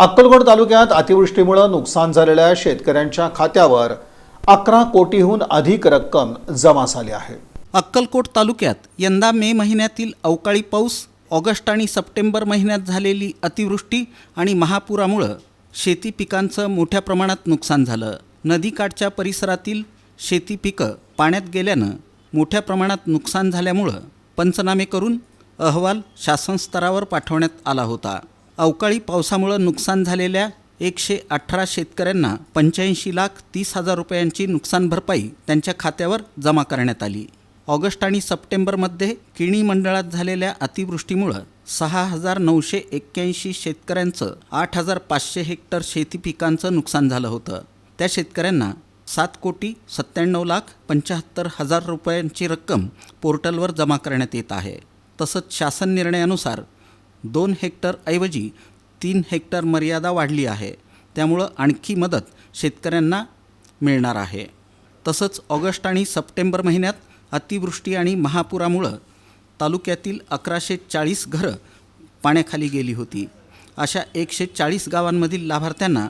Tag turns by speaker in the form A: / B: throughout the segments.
A: अक्कलकोट तालुक्यात अतिवृष्टीमुळे नुकसान झालेल्या शेतकऱ्यांच्या खात्यावर अकरा कोटीहून अधिक रक्कम जमा झाली आहे.
B: अक्कलकोट तालुक्यात यंदा मे महिन्यातील अवकाळी पाऊस ऑगस्ट आणि सप्टेंबर महिन्यात झालेली अतिवृष्टी आणि महापुरामुळं शेती पिकांचं मोठ्या प्रमाणात नुकसान झालं. नदीकाठच्या परिसरातील शेती पिकं पाण्यात गेल्यानं मोठ्या प्रमाणात नुकसान झाल्यामुळं पंचनामे करून अहवाल शासन स्तरावर पाठवण्यात आला होता. अवकाळी पावसामुळं नुकसान झालेल्या एकशे अठरा शेतकऱ्यांना पंच्याऐंशी लाख तीस हजार रुपयांची नुकसान भरपाई त्यांच्या खात्यावर जमा करण्यात आली. ऑगस्ट आणि सप्टेंबरमध्ये किणी मंडळात झालेल्या अतिवृष्टीमुळं सहा हजार नऊशे एक्क्याऐंशी शेतकऱ्यांचं आठ हजार पाचशे हेक्टर शेती पिकांचं नुकसान झालं होतं. त्या शेतकऱ्यांना सात कोटी सत्त्याण्णव लाख पंच्याहत्तर हजार रुपयांची रक्कम पोर्टलवर जमा करण्यात येत आहे. तसंच शासन निर्णयानुसार दोन हेक्टरऐवजी तीन हेक्टर मर्यादा वाढली आहे. त्यामुळं आणखी मदत शेतकऱ्यांना मिळणार आहे. तसंच ऑगस्ट आणि सप्टेंबर महिन्यात अतिवृष्टी आणि महापुरामुळं तालुक्यातील अकराशे चाळीस घरं पाण्याखाली गेली होती. अशा एकशे चाळीस गावांमधील लाभार्थ्यांना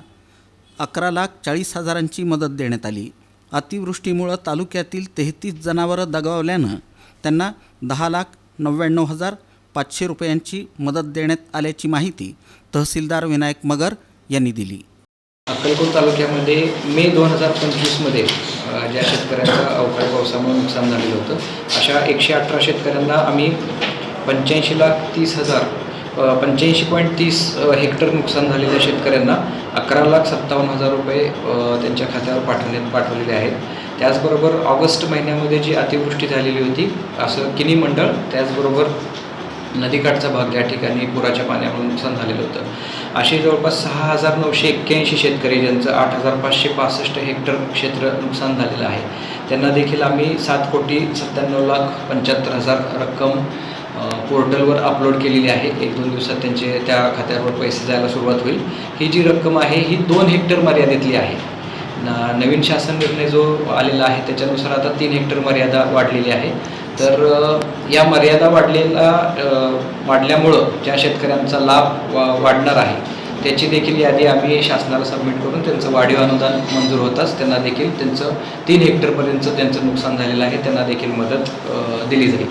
B: अकरा लाख चाळीस हजारांची मदत देण्यात आली. अतिवृष्टीमुळं तालुक्यातील तेहतीस जनावरं दगावल्यानं त्यांना दहा लाख नव्याण्णव हजार पाचशे रुपयांची मदत देण्यात आल्याची माहिती तहसीलदार विनायक मगर यांनी दिली.
C: अक्कलकोट तालुक्यामध्ये मे दोन हजार पंचवीसमध्ये ज्या शेतकऱ्यांचं अवकाळी पावसामुळे नुकसान झालेलं होतं अशा एकशे अठरा शेतकऱ्यांना आम्ही पंच्याऐंशी लाख तीस हजार पंच्याऐंशी पॉईंट तीस हेक्टर नुकसान झालेल्या शेतकऱ्यांना अकरा लाख सत्तावन्न हजार रुपये त्यांच्या खात्यावर पाठवण्यात पाठवलेले आहेत. त्याचबरोबर ऑगस्ट महिन्यामध्ये जी अतिवृष्टी झालेली होती असं किनी मंडळ त्याचबरोबर नदीकाठचा भाग या ठिकाणी पुराच्या पाण्यामुळे नुकसान झालेलं होतं. असे जवळपास सहा हजार नऊशे एक्क्याऐंशी शेतकरी ज्यांचं आठ हजार पाचशे पासष्ट हेक्टर क्षेत्र नुकसान झालेलं आहे. त्यांना देखील आम्ही सात कोटी सत्त्याण्णव लाख पंच्याहत्तर हजार रक्कम पोर्टलवर अपलोड केलेली आहे. एक दोन दिवसात त्यांचे त्या खात्यावर पैसे जायला सुरुवात होईल. ही जी रक्कम आहे ही दोन हेक्टर मर्यादेतली आहे. नवीन शासन निर्णय जो आलेला आहे त्याच्यानुसार आता तीन हेक्टर मर्यादा वाढलेली आहे. तर या मर्यादा वाढलेला वाढल्यामुळं ज्या शेतकऱ्यांचा लाभ वा वाढणार आहे त्याची देखील यादी आम्ही शासनाला सबमिट करून त्यांचं वाढीव अनुदान मंजूर होताच त्यांना देखील त्यांचं तीन हेक्टरपर्यंतचं त्यांचं नुकसान झालेलं आहे त्यांना देखील मदत दिली जाईल.